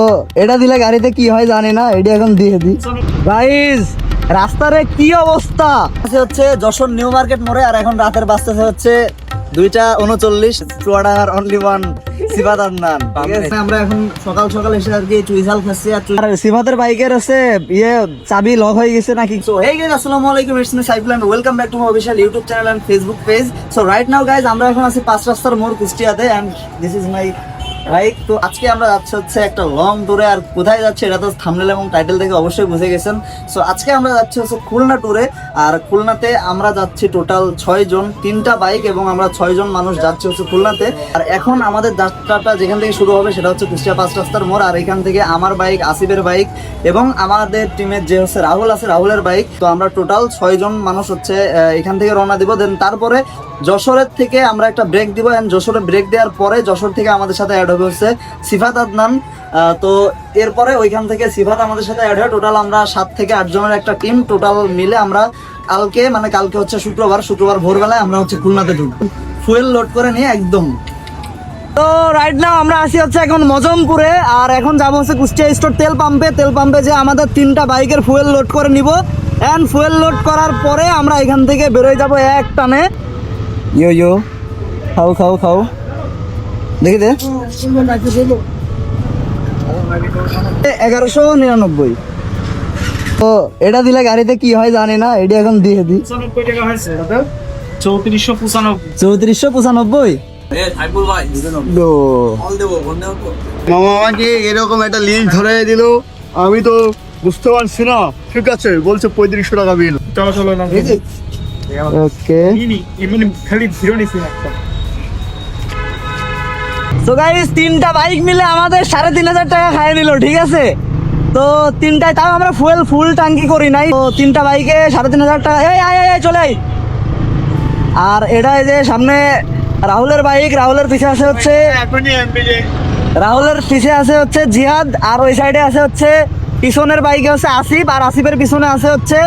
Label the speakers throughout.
Speaker 1: তো এটা দিলে গাড়িতে কি হয় জানি না এটা এখন দিয়ে দিই। গাইস রাস্তার কি অবস্থা? হচ্ছে যশোর নিউ মার্কেট মোড়ে আর এখন রাতের বাজতেছে হচ্ছে দুইটা উনচল্লিশ চুয়াডাঙ্গার অনলি ওয়ান সিফাত আদনান। আমরা এখন সকাল সকাল এসে আর কি চুইঝাল খাচ্ছি আর সিফাতের বাইকের আছে ইয়ে চাবি লক হয়ে গেছে নাকি? সো আসসালামু আলাইকুম it's me Saiful and welcome back to my official YouTube channel and Facebook page so right now আমরা এখন আছি পাঁচ রাস্তার মোড় কুষ্টিয়াতে and this is my right তো আজকে আমরা যাচ্ছি হচ্ছে একটা লং ট্যুরে আর কোথায় যাচ্ছে এটা তো থামনেল এবং টাইটেল থেকে অবশ্যই বুঝে গেছেন। সো আজকে আমরা যাচ্ছি হচ্ছে খুলনা ট্যুরে আর খুলনাতে আমরা যাচ্ছি টোটাল ছয় জন, তিনটা বাইক এবং আমরা ছয় জন মানুষ যাচ্ছি হচ্ছে খুলনাতে। আর এখন আমাদের যাত্রাটা যেখান থেকে শুরু হবে সেটা হচ্ছে কুষ্টিয়া পাঁচ রাস্তার মোড়। আর এখান থেকে আমার বাইক আসিফের বাইক এবং আমাদের টিমের যে হচ্ছে রাহুল আছে, রাহুলের বাইক তো আমরা টোটাল ছয় জন মানুষ হচ্ছে এখান থেকে রওনা দিব। দেন তারপরে যশোরের থেকে আমরা একটা ব্রেক দিব। এন্ড যশোরে ব্রেক দেওয়ার পরে যশোর থেকে আমাদের সাথে অ্যাড হবে হচ্ছে সিফাত আদনান তো এরপরে ওইখান থেকে সিফাত আমাদের সাথে অ্যাড হয় টোটাল আমরা সাত থেকে আট জনের একটা টিম টোটাল মিলে আমরা কালকে মানে কালকে হচ্ছে শুক্রবার শুক্রবার ভোরবেলায় আমরা হচ্ছে খুলনাতে ঢুকবো। ফুয়েল লোড করে নিয়ে একদম। তো রাইট নাও আমরা আসি হচ্ছে এখন মজমপুরে, আর এখন যাব হচ্ছে কুষ্টিয়া স্টোর তেল পাম্পে তেল পাম্পে যে আমাদের তিনটা বাইকের ফুয়েল লোড করে নিব। অ্যান্ড ফুয়েল লোড করার পরে আমরা এখান থেকে বেরোয় যাব এক টানে। ইয়ো ইয়ো খাও খাও খাও। দেখি দে। এগারোশো নিরানব্বই। তো এটা দিলে গাড়িতে কি হয় জানি না এটা এখন দিয়ে দিই।
Speaker 2: পঁচানব্বই টাকা হয়েছে চৌত্রিশশো পঁচানব্বই।
Speaker 1: চৌত্রিশশো পঁচানব্বই
Speaker 3: মামা আমাকে এরকম একটা লিস্ট ধরে দিল আমি তো বুঝতে পারছি না। ঠিক আছে বলছে পঁয়ত্রিশশো টাকা বিল
Speaker 2: চলো চলো না
Speaker 1: ওকে
Speaker 2: এমনি খালি নিছি একটা।
Speaker 1: তো গাইস তিনটা বাইক মিলে আমাদের সাড়ে তিন হাজার টাকা খাইয়ে নিল ঠিক আছে? তো তিনটায় তাও আমরা ফুয়েল ফুল ট্যাঙ্কি করি নাই। তো তিনটা বাইকে সাড়ে তিন হাজার টাকা এই, আয় আয় চলে। আর এটা যে সামনে রাহুলের বাইক রাহুলের পিছে আছে হচ্ছে রাহুলের পিছে আছে হচ্ছে জিহাদ, আর ওই সাইডে আছে হচ্ছে পিছনের বাইকে হচ্ছে আসিফ, আর আসিফের পিছনে আছে হচ্ছে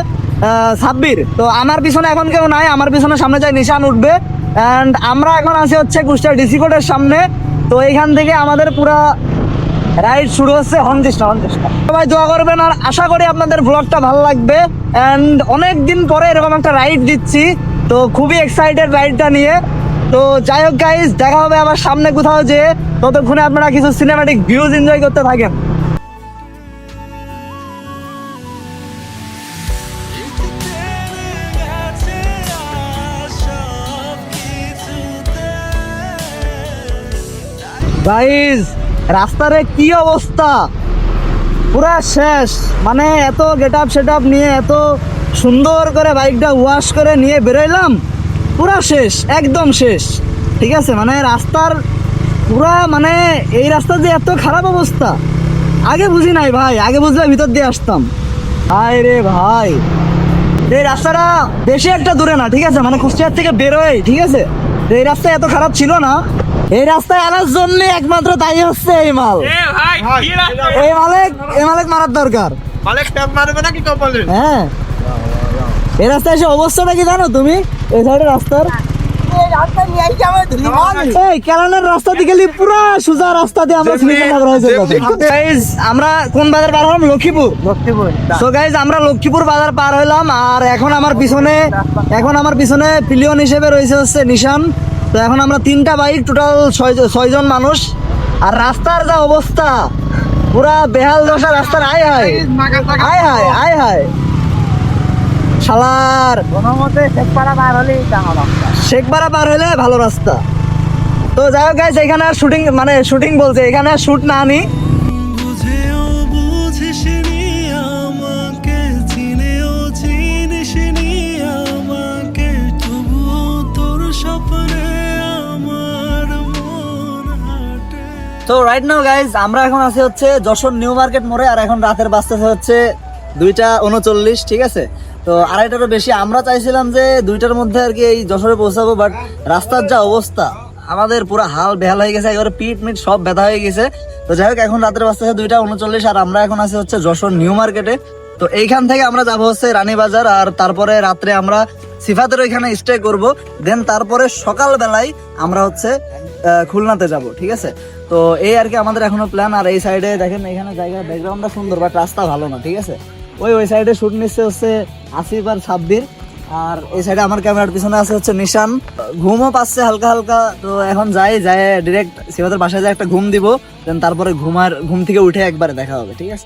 Speaker 1: সাব্বির। তো আমার পিছনে এখন কেউ নাই, আমার পিছনে সামনে যায় নিশান উঠবে। অ্যান্ড আমরা এখন আছি হচ্ছে কুষ্টিয়া ডিসি কোর্টের সামনে। তো এইখান থেকে আমাদের পুরা রাইড শুরু হচ্ছে হনজিষ্ঠা হনজিষ্ঠা সবাই দোয়া করবেন আর আশা করি আপনাদের ব্লগটা ভালো লাগবে। অ্যান্ড অনেক দিন পরে এরকম একটা রাইড দিচ্ছি, তো খুবই এক্সাইটেড রাইডটা নিয়ে। তো যাই হোক গাইজ দেখা হবে আবার সামনে কোথাও যেয়ে। ততক্ষণে আপনারা কিছু সিনেমাটিক ভিউজ এনজয় করতে থাকেন। গাইজ রাস্তার কি অবস্থা? পুরা শেষ। মানে এত গেট আপ সেট আপ নিয়ে, এত সুন্দর করে বাইকটা ওয়াশ করে নিয়ে বেরোইলাম, পুরা শেষ, একদম শেষ। ঠিক আছে? মানে রাস্তার পুরা মানে এই রাস্তা যে এত খারাপ অবস্থা, আগে বুঝি নাই ভাই, আগে বুঝলে ভিতর দিয়ে আসতাম। হায় রে ভাই। এই রাস্তাটা বেশি একটা দূরে না, ঠিক আছে? মানে কুষ্টিয়ার থেকে বেরোয় ঠিক আছে? এই রাস্তা এত খারাপ ছিল না এই রাস্তায় আনার জন্য একমাত্র তাই হচ্ছে এই মাল। এই মালিক এই মালিক মারার দরকার।
Speaker 3: মালিক ট্যাপ মারবে নাকি কপালে?
Speaker 1: হ্যাঁ। এই রাস্তায় এসে অবস্থাটা কি জানো তুমি? এই সাইডে রাস্তার। এই কেরানের রাস্তা দিকে গেলি পুরা সোজা রাস্তা দিয়ে আমরা কোন বাজার পার হলাম? লক্ষ্মীপুর। আমরা বাজার পার হলাম আর এখন আমার পিছনে এখন আমার পিছনে পিলিয়ন হিসেবে রয়েছে হচ্ছে নিশান। তো এখন আমরা তিনটা বাইক টোটাল ছয় ছয়জন মানুষ। আর রাস্তার যা অবস্থা পুরা বেহাল দশা রাস্তার আয় হায়। আয় হায় আয় হায়। শালার। শেখপাড়া পার হলে। ভালো রাস্তা। তো যাই হোক গাইজ এখানে আর শুটিং মানে শুটিং বলছে এখানে আর শুট না আনি। তো রাইট নাও গাইজ আমরা এখন আছি হচ্ছে যশোর নিউ মার্কেট মোড়ে, আর এখন রাতের বাজতেছে হচ্ছে দুইটা উনচল্লিশ, ঠিক আছে? তো আড়াইটারও বেশি। আমরা চাইছিলাম যে দুইটার মধ্যে আর কি এই যশোরে পৌঁছাবো বাট রাস্তার যা অবস্থা, আমাদের পুরো হাল বেহাল হয়ে গেছে, একেবারে পিট মিট সব ব্যথা হয়ে গেছে। তো যাই হোক, এখন রাতের বাজতেছে দুইটা উনচল্লিশ, আর আমরা এখন আছি হচ্ছে যশোর নিউ মার্কেটে। তো এইখান থেকে আমরা যাব হচ্ছে রানীবাজার, আর তারপরে রাত্রে আমরা সিফাতের ওইখানে স্টে করব। দেন তারপরে সকালবেলায় আমরা হচ্ছে খুলনাতে যাব, ঠিক আছে? তো এই আর কি আমাদের এখনও প্ল্যান আর এই সাইডে দেখেন এখানে জায়গা ব্যাকগ্রাউন্ডটা সুন্দর বাট রাস্তা ভালো না, ঠিক আছে? ওই ওই সাইডে শ্যুট নিচ্ছে হচ্ছে আসিফ আর সাব্বির, আর এই সাইডে আমার ক্যামেরার পিছনে আছে হচ্ছে নিশান। ঘুমও পাচ্ছে হালকা হালকা, তো এখন যাই যাই ডিরেক্ট সিবাদের বাসায় যাই, একটা ঘুম দিব দেন তারপরে ঘুমার, ঘুম থেকে উঠে একবারে দেখা হবে, ঠিক আছে?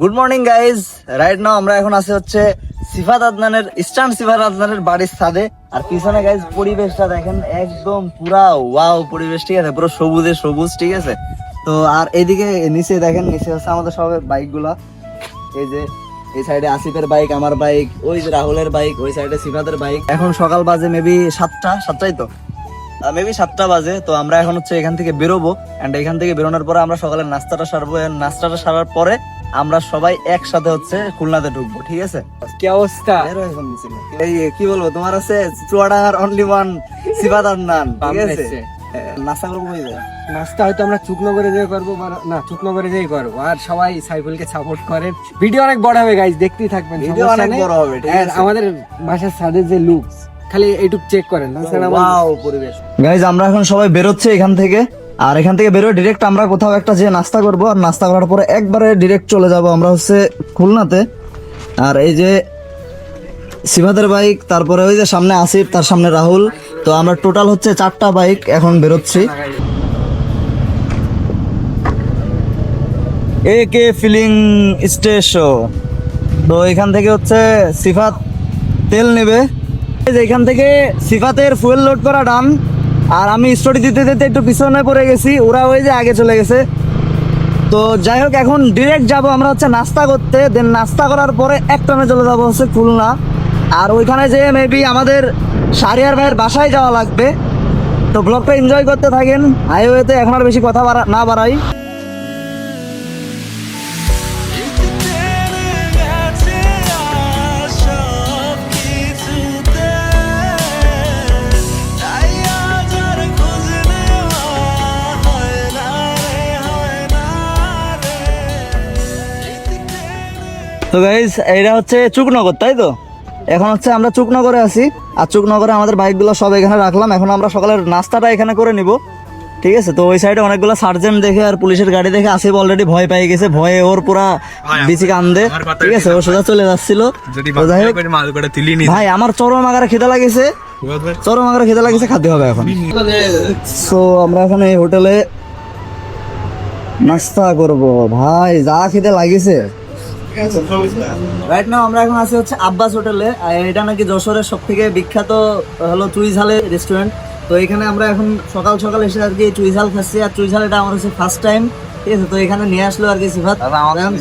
Speaker 1: Good morning guys right now আমরা এখন আছি হচ্ছে সিফাত আদনানের, ইস্টার্ন সিফাত আদনানের বাড়ির ছাদে। আর পিছনে গাইজ পরিবেশটা দেখেন একদম পুরা ওয়াও পরিবেশ, ঠিক আছে? পুরো সবুজে সবুজ, ঠিক আছে? তো আর এদিকে, নিচে দেখেন, নিচে হচ্ছে আমাদের সব বাইকগুলা এই যে, এই সাইডে আসিফের বাইক আমার বাইক ওই যে রাহুলের বাইক ওই সাইডে সিফাতের বাইক এখন সকাল বাজে মেবি সাতটা, সাতটাই তো? মেবি সাতটা বাজে, তো আমরা এখন হচ্ছে এখান থেকে বেরোবো। এন্ড এখান থেকে বেরোনোর পরে আমরা সকালের নাস্তাটা সারবো। নাস্তাটা সারার পরে আমরা সবাই একসাথে হচ্ছে খুলনাতে ঢুকবো ঠিক আছে?
Speaker 4: কি অবস্থা।
Speaker 1: এই কি বলব তোমার আছে চুয়াডাঙ্গার অনলি ওয়ান সিফাত আদনান ঠিক আছে? হ্যাঁ, নাস্তা করব
Speaker 4: নাস্তা হয়তো আমরা চুকনগরে যেয়ে করব না চুকনগরে যেয়ে করব। আর সবাই সাইফুলকে সাপোর্ট করেন। ভিডিও অনেক বড় হবে গাইজ দেখতেই থাকবেন সমস্যা
Speaker 1: অনেক বড় হবে।
Speaker 4: আমাদের বাসার ছাদের যে লুক খালি এইটুক চেক করেন
Speaker 1: গাইজ আমরা এখন সবাই বেরোচ্ছে এখান থেকে। আর এখান থেকে বেরোয় ডিরেক্ট আমরা কোথাও একটা যে নাস্তা করব, আর নাস্তা করার পরে একবারে ডিরেক্ট চলে যাব আমরা হচ্ছে খুলনাতে। আর এই যে সিভাদের বাইক তারপরে ওই যে সামনে আসিফ, তার সামনে রাহুল। তো আমরা টোটাল হচ্ছে চারটা বাইক এখন বেরোচ্ছি। এ কে ফিলিং স্টেশন তো এখান থেকে হচ্ছে সিফাত তেল নেবে। এখান থেকে সিফাতের ফুয়েল লোড করা ডান আর আমি স্টোরি দিতে দিতে একটু পিছনে পড়ে গেছি, ওরা ওই যে আগে চলে গেছে। তো যাই হোক, এখন ডিরেক্ট যাব আমরা হচ্ছে নাস্তা করতে দেন নাস্তা করার পরে এক টানে চলে যাব হচ্ছে খুলনা। আর ওইখানে যে মেবি আমাদের সারিয়ার ভাইয়ের বাসায় যাওয়া লাগবে। তো ব্লগটা এনজয় করতে থাকেন হাইওয়েতে এখন আর বেশি কথা না বাড়াই। তো গাইজ এইটা হচ্ছে চুকনগর তাই তো? এখন হচ্ছে আমরা চুকনগরে আছি আর চুকনগরে আমাদের বাইকগুলো সব এখানে রাখলাম। এখন আমরা সকালের নাস্তাটা এখানে করে নিব ঠিক আছে? তো ওই সাইডে অনেকগুলো সার্জেন্ট দেখে আর পুলিশের গাড়ি দেখে আসিফ অলরেডি ভয় পেয়ে গেছে ভয়ে ওর পুরা বিচি কান্দে ঠিক আছে? ও সোজা চলে যাচ্ছিল। ভাই আমার চরম আগারে খিদা লাগেছে। চরম আগারে খিদা লাগেছে খাদ্য হবে এখন। সো আমরা এখন এই হোটেলে নাস্তা করব। ভাই যা খিদে লাগিছে। রাইট নাও আমরা এখন আছি হচ্ছে আব্বাস হোটেলে এটা নাকি যশোরের সব থেকে বিখ্যাত হলো চুইঝালে রেস্টুরেন্ট তো এখানে আমরা এখন সকাল সকাল এসে আর কি চুইঝাল খাচ্ছি আর চুইঝাল এটা আমার হচ্ছে ফার্স্ট টাইম ঠিক আছে? তো এখানে নিয়ে আসলো আর কি সিফাত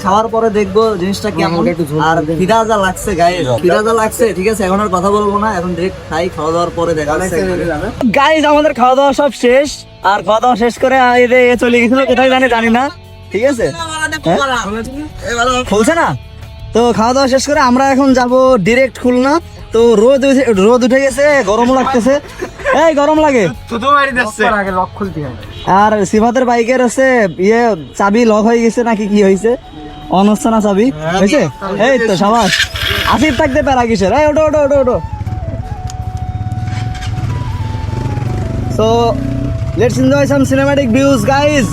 Speaker 1: খাওয়ার পরে দেখব জিনিসটা কেমন। আর খিদা যা লাগছে গায়ে খিদা। যা লাগছে ঠিক আছে? এখন আর কথা বলব না এখন ডিরেক্ট খাই খাওয়া দাওয়ার পরে দেখা গাইজ আমাদের খাওয়া দাওয়া সব শেষ আর খাওয়া দাওয়া শেষ করে এই চলে গেছিল কোথায় জানি জানি না ঠিক আছে? খুলছে না? তো খাওয়া দাওয়া শেষ করে আমরা এখন যাব ডিরেক্ট খুলনা। তো রোদ উঠে- রোদ উঠে গেছে গরম লাগতেছে। এই গরম লাগে। আর সিফাতের বাইকের হচ্ছে ইয়ে চাবি লক হয়ে গেছে নাকি কি হয়েছে? অন হচ্ছে না চাবি হয়েছে? এই তো সাবাস। আসিফ থাকতে প্যারা কিসের? এই ওটো ওটো ওটো ওটো so let's enjoy some cinematic views guys